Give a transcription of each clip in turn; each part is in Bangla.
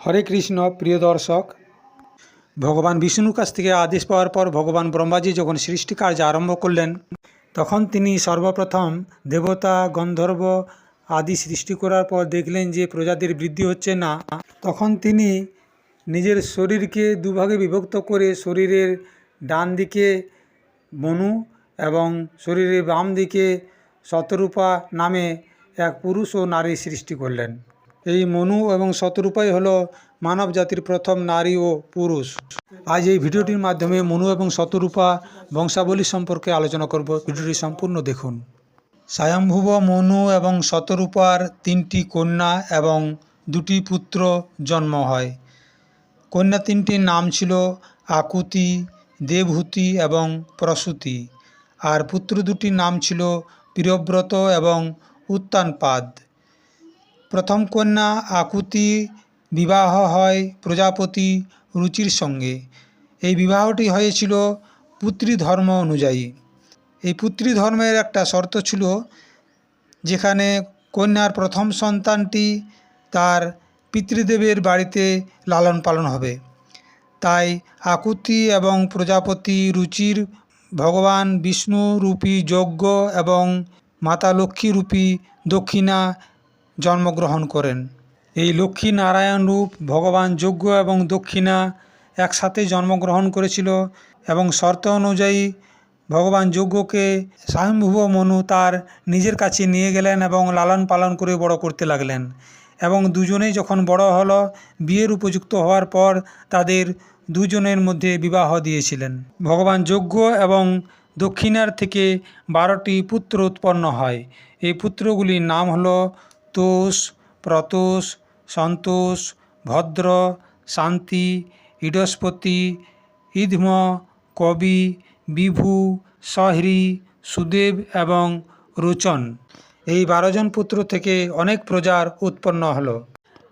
হরে কৃষ্ণ, প্রিয় দর্শক। ভগবান বিষ্ণুর কাছ থেকে আদেশ পাওয়ার পর ভগবান ব্রহ্মাজি যখন সৃষ্টি কার্য আরম্ভ করলেন, তখন তিনি সর্বপ্রথম দেবতা, গন্ধর্ব আদি সৃষ্টি করার পর দেখলেন যে প্রজাতির বৃদ্ধি হচ্ছে না। তখন তিনি নিজের শরীরকে দুভাগে বিভক্ত করে শরীরের ডান দিকে মনু এবং শরীরের বাম দিকে শতরূপা নামে এক পুরুষ ও নারী সৃষ্টি করলেন। এই মনু এবং শতরূপাই হলো মানব জাতির প্রথম নারী ও পুরুষ। আজ এই ভিডিওটির মাধ্যমে মনু এবং শতরূপা বংশাবলী সম্পর্কে আলোচনা করব। ভিডিওটি সম্পূর্ণ দেখুন। স্বয়ম্ভুব মনু এবং শতরূপার তিনটি কন্যা এবং দুটি পুত্র জন্ম হয়। কন্যা তিনটির নাম ছিল আকুতি, দেবহূতি এবং প্রসূতি। আর পুত্র দুটির নাম ছিল প্রিয়ব্রত এবং উত্তানপাদ। প্রথম কন্যা আকুতি বিবাহ হয় প্রজাপতি রুচির সঙ্গে। এই বিবাহটি হয়েছিল পুত্রী ধর্ম অনুযায়ী। এই পুত্রী ধর্মের একটা শর্ত ছিল যেখানে কন্যার প্রথম সন্তানটি তার পিতৃদেবের বাড়িতে লালন পালন হবে। তাই আকুতি এবং প্রজাপতি রুচির ভগবান বিষ্ণু রূপী যজ্ঞ এবং মাতা লক্ষ্মী রূপী দক্ষিণা জন্মগ্রহণ করেন। এই লক্ষ্মী নারায়ণ রূপ ভগবান যজ্ঞ এবং দক্ষিণা একসাথে জন্মগ্রহণ করেছিল এবং শর্ত অনুযায়ী ভগবান যজ্ঞকে স্বয়ংভুব মনু তার নিজের কাছে নিয়ে গেলেন এবং লালন পালন করে বড় করতে লাগলেন এবং দুজনেই যখন বড় হলো, বিয়ের উপযুক্ত হওয়ার পর তাদের দুজনের মধ্যে বিবাহ দিয়েছিলেন। ভগবান যজ্ঞ এবং দক্ষিণার থেকে বারোটি পুত্র উৎপন্ন হয়। এই পুত্রগুলির নাম হলো তোষ প্রতোষ, সন্তোষ, ভদ্র, শান্তি, ইডস্পতি, ইধম, কবি, বিভু সহরি সুদেব এবং রোচন। এই বারোজন পুত্র থেকে অনেক প্রজার উৎপন্ন হলো।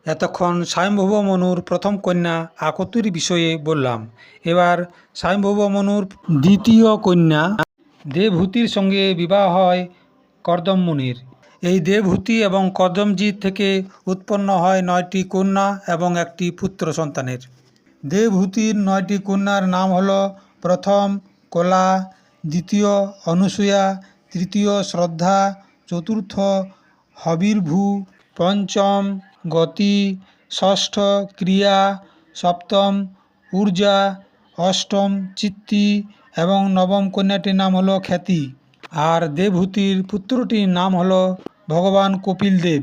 এতক্ষণ স্বয়ংভব মনুর প্রথম কন্যা আকতুর বিষয়ে বললাম। এবার স্বয়ংভব মনুর দ্বিতীয় কন্যা দেবহূতির সঙ্গে বিবাহ হয় কর্দম মুনির। এই দেবহূতি এবং কর্দমজিৎ থেকে উৎপন্ন হয় নয়টি কন্যা এবং একটি পুত্র সন্তানের। দেবহূতির নয়টি কন্যার নাম হল প্রথম, কলা, দ্বিতীয়, অনুসূয়া, তৃতীয়, শ্রদ্ধা, চতুর্থ, হবির্ভু, পঞ্চম, গতি, ষষ্ঠ, ক্রিয়া, সপ্তম, ঊর্জা, অষ্টম, চিত্তি এবং নবম কন্যাটির নাম হলো খ্যাতি। আর দেবহূতির পুত্রটির নাম হলো ভগবান কপিল দেব।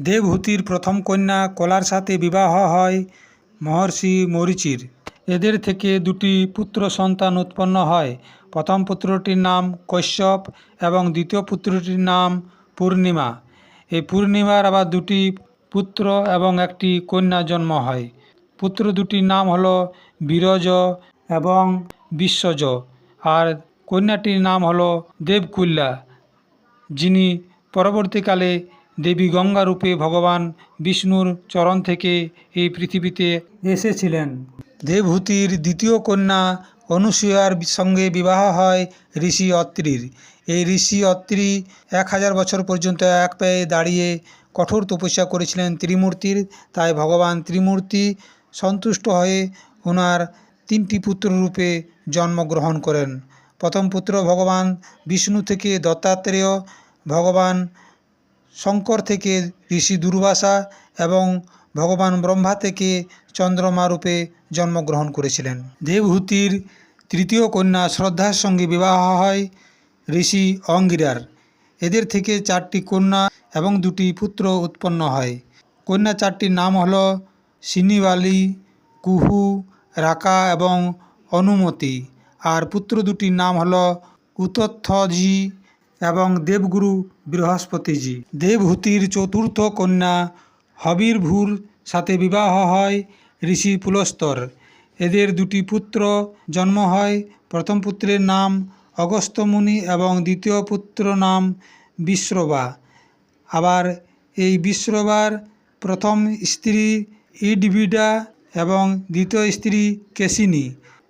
দেবহূতির প্রথম কন্যা কলার সাথে বিবাহ হয় মহর্ষি মরিচির। এদের থেকে দুটি পুত্র সন্তান উৎপন্ন হয়। প্রথম পুত্রটির নাম কশ্যপ এবং দ্বিতীয় পুত্রটির নাম পূর্ণিমা। এই পূর্ণিমার আবার দুটি পুত্র এবং একটি কন্যা জন্ম হয়। পুত্র দুটির নাম হলো বীরজ এবং বিশ্বজ। আর কন্যাটির নাম হলো দেবকুল্লা, যিনি পরবর্তীকালে দেবী গঙ্গা রূপে ভগবান বিষ্ণুর চরণ থেকে এই পৃথিবীতে এসেছিলেন। দেবহূতির দ্বিতীয় কন্যা অনুসূয়ার সঙ্গে বিবাহ হয় ঋষি অত্রির। এই ঋষি অত্রি এক হাজার বছর পর্যন্ত এক পায়ে দাঁড়িয়ে কঠোর তপস্যা করেছিলেন ত্রিমূর্তির, তাই ভগবান ত্রিমূর্তি সন্তুষ্ট হয়ে ওনার তিনটি পুত্র রূপে জন্মগ্রহণ করেন। প্রথম পুত্র ভগবান বিষ্ণু থেকে দত্তাত্রেয় ভগবান শঙ্কর থেকে ঋষি দুর্বাসা এবং ভগবান ব্রহ্মা থেকে চন্দ্রমা রূপে জন্মগ্রহণ করেছিলেন। দেবহূতির তৃতীয় কন্যা শ্রদ্ধার সঙ্গে বিবাহ হয় ঋষি অঙ্গিরার। এদের থেকে চারটি কন্যা এবং দুটি পুত্র উৎপন্ন হয়। কন্যা চারটির নাম হল সিনিবালি, কুহু, রাকা এবং অনুমতি। আর পুত্র দুটির নাম হল উতথ্যজি এবং দেবগুরু বৃহস্পতিজি। দেবহূতির চতুর্থ কন্যা হবির্ভুর সাথে বিবাহ হয় ঋষি পুলস্তর। এদের দুটি পুত্র জন্ম হয় প্রথম পুত্রের নাম অগস্ত্যমুনি এবং দ্বিতীয় পুত্র নাম বিশ্রবা আবার এই বিশ্রবার প্রথম স্ত্রী ইডভিডা এবং দ্বিতীয় স্ত্রী কেশিনী।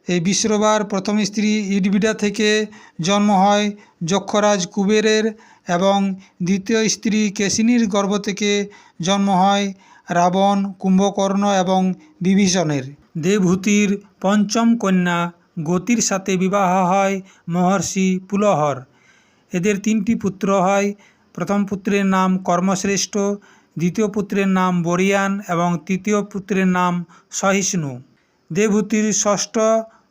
এই বিশ্রবার প্রথম স্ত্রী ইডবিডা থেকে জন্ম হয় যক্ষরাজ কুবেরের এবং দ্বিতীয় স্ত্রী কেশিনীর গর্ভ থেকে জন্ম হয় রাবণ কুম্ভকর্ণ এবং বিভীষণের। দেবহূতির পঞ্চম কন্যা গতির সাথে বিবাহ হয় মহর্ষি পুলহর। এদের তিনটি পুত্র হয়। প্রথম পুত্রের নাম কর্মশ্রেষ্ঠ, দ্বিতীয় পুত্রের নাম বরিয়ান এবং তৃতীয় পুত্রের নাম সহিষ্ণু। দেবহূতির ষষ্ঠ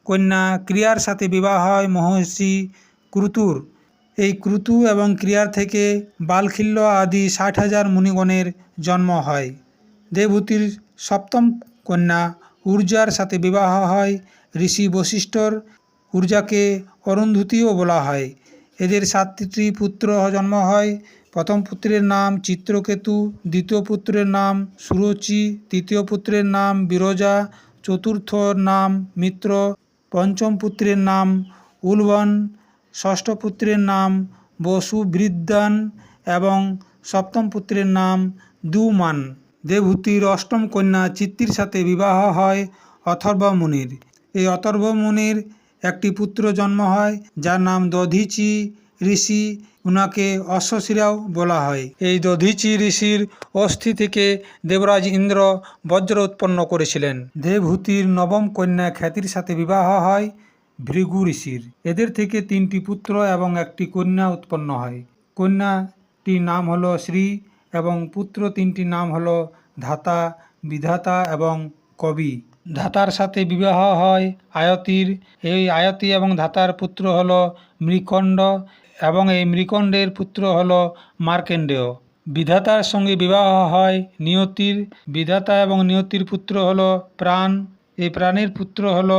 কন্যা ক্রিয়ার সাথে বিবাহ হয় মহর্ষি ক্রুতুর। এই ক্রুতু এবং ক্রিয়ার থেকে বালখিল্য আদি ষাট হাজার মুনিগণের জন্ম হয়। দেবহূতির সপ্তম কন্যা ঊর্জার সাথে বিবাহ হয়, ঋষি বশিষ্ঠর ঊর্জাকে অরুন্ধতিও বলা হয়। এদের সাতটি পুত্র জন্ম হয়। প্রথম পুত্রের নাম চিত্রকেতু, দ্বিতীয় পুত্রের নাম সুরুচি, তৃতীয় পুত্রের নাম বিরজা চতুর্থ নাম মিত্র পঞ্চম পুত্রের নাম উলবন ষষ্ঠ পুত্রের নাম বসুবৃদ্ধান এবং সপ্তম পুত্রের নাম দুমান। দেবহূতির অষ্টম কন্যা চিত্তির সাথে বিবাহ হয় অথর্ব মুনির এই অথর্ব মুনির একটি পুত্র জন্ম হয়, যার নাম দধিচি ঋষি উনাকে অশ্বশিরাও বলা হয়। এই দধিচি ঋষির অস্থি থেকে দেবরাজ ইন্দ্র বজ্র উৎপন্ন করেছিলেন। দেবহূতির নবম কন্যা খ্যাতির সাথে বিবাহ হয় ভৃগু ঋষির। এদের থেকে তিনটি পুত্র এবং একটি কন্যা উৎপন্ন হয়। কন্যাটির নাম হলো শ্রী এবং পুত্র তিনটি নাম হলো ধাতা, বিধাতা এবং কবি। ধাতার সাথে বিবাহ হয় আয়তির। এই আয়তি এবং ধাতার পুত্র হল মৃকণ্ড এবং এই মৃকণ্ডের পুত্র হল মার্কেন্ডেয়। বিধাতার সঙ্গে বিবাহ হয় নিয়তির। বিধাতা এবং নিয়তির পুত্র হল প্রাণ। এই প্রাণের পুত্র হল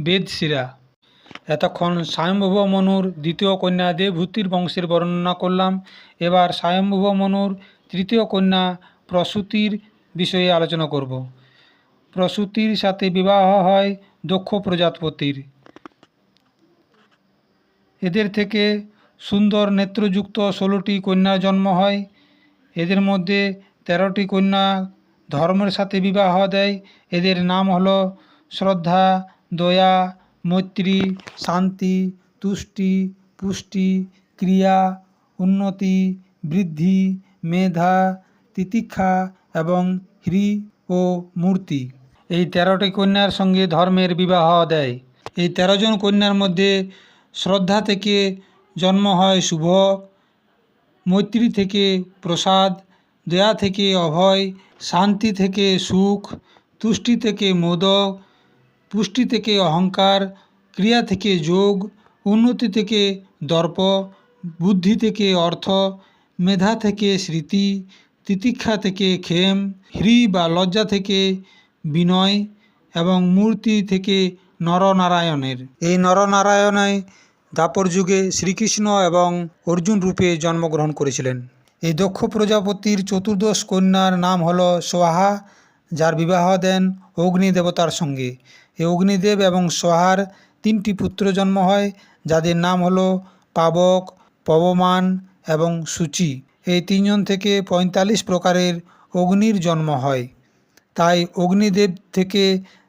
বেদশিরা। এতক্ষণ স্বয়ম্ভুব মনুর দ্বিতীয় কন্যা দেবভূতির বংশের বর্ণনা করলাম। এবার স্বয়ম্ভুব মনুর তৃতীয় কন্যা প্রসূতির বিষয়ে আলোচনা করব। প্রসূতির সাথে বিবাহ হয় দক্ষ প্রজাপতির। এদের থেকে সুন্দর নেত্রযুক্ত ষোলোটি কন্যার জন্ম হয়। এদের মধ্যে তেরোটি কন্যা ধর্মের সাথে বিবাহ দেয়। এদের নাম হলো শ্রদ্ধা, দয়া, মৈত্রী, শান্তি, তুষ্টি, পুষ্টি, ক্রিয়া, উন্নতি, বৃদ্ধি, মেধা, তিতিক্ষা এবং হ্রি ও মূর্তি। এই তেরোটি কন্যার সঙ্গে ধর্মের বিবাহ দেয়। এই তেরো জন কন্যার মধ্যে শ্রদ্ধা থেকে জন্ম হয় শুভ। মৈত্রী থেকে প্রসাদ, দয়া থেকে অভয়, শান্তি থেকে সুখ, তুষ্টি থেকে মোদক পুষ্টি থেকে অহংকার, ক্রিয়া থেকে যোগ, উন্নতি থেকে দর্প, বুদ্ধি থেকে অর্থ, মেধা থেকে স্মৃতি, তিতিক্ষা থেকে ক্ষেম হ্রি বা লজ্জা থেকে বিনয় এবং মূর্তি থেকে নরনারায়ণের। এই নরনারায়ণায় দাপর যুগে শ্রীকৃষ্ণ এবং অর্জুন রূপে জন্মগ্রহণ করেছিলেন। এই দক্ষ প্রজাপতির চতুর্দশ কন্যার নাম হল সোহা যার বিবাহ দেন অগ্নি দেবতার সঙ্গে। এই অগ্নিদেব এবং সোহার তিনটি পুত্র জন্ম হয়, যাদের নাম হলো পাবক, পবমান এবং সূচি। এই তিনজন থেকে পঁয়তাল্লিশ প্রকারের অগ্নির জন্ম হয়। তাই অগ্নিদেব থেকে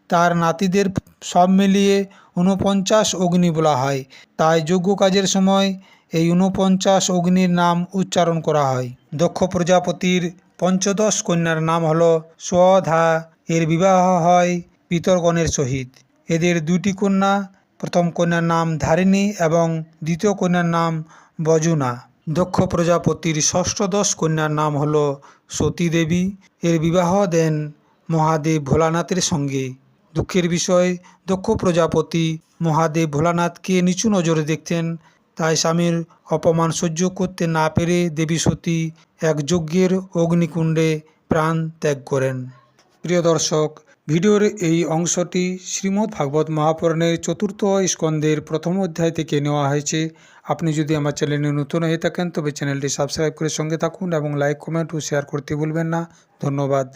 তার নাতিদের সব মিলিয়ে ঊনপঞ্চাশ অগ্নি বলা হয়। তাই যজ্ঞ কাজের সময় এই ঊনপঞ্চাশ অগ্নির নাম উচ্চারণ করা হয়। দক্ষ প্রজাপতির পঞ্চদশ কন্যার নাম হলো স্বধা এর বিবাহ হয় পিতরগণের সহিত। এদের দুইটি কন্যা, প্রথম কন্যার নাম ধারিণী এবং দ্বিতীয় কন্যার নাম বজুনা। দক্ষ প্রজাপতির ষষ্ঠদশ কন্যার নাম হল সতী দেবী এর বিবাহ দেন মহাদেব ভোলানাথের সঙ্গে। দুঃখের বিষয়, দক্ষ প্রজাপতি মহাদেব ভোলানাথকে নিচু নজরে দেখতেন। তাই স্বামীর অপমান সহ্য করতে না পেরে দেবী সতী এক যজ্ঞের অগ্নিকুণ্ডে প্রাণ ত্যাগ করেন। প্রিয় দর্শক, ভিডিওর এই অংশটি শ্রীমদ্ ভাগবত মহাপুরাণের চতুর্থ স্কন্দের প্রথম অধ্যায় থেকে নেওয়া হয়েছে। আপনি যদি আমার চ্যানেলে নতুন হয়ে থাকেন, তবে চ্যানেলটি সাবস্ক্রাইব করে সঙ্গে থাকুন এবং লাইক, কমেন্ট ও শেয়ার করতে ভুলবেন না। ধন্যবাদ।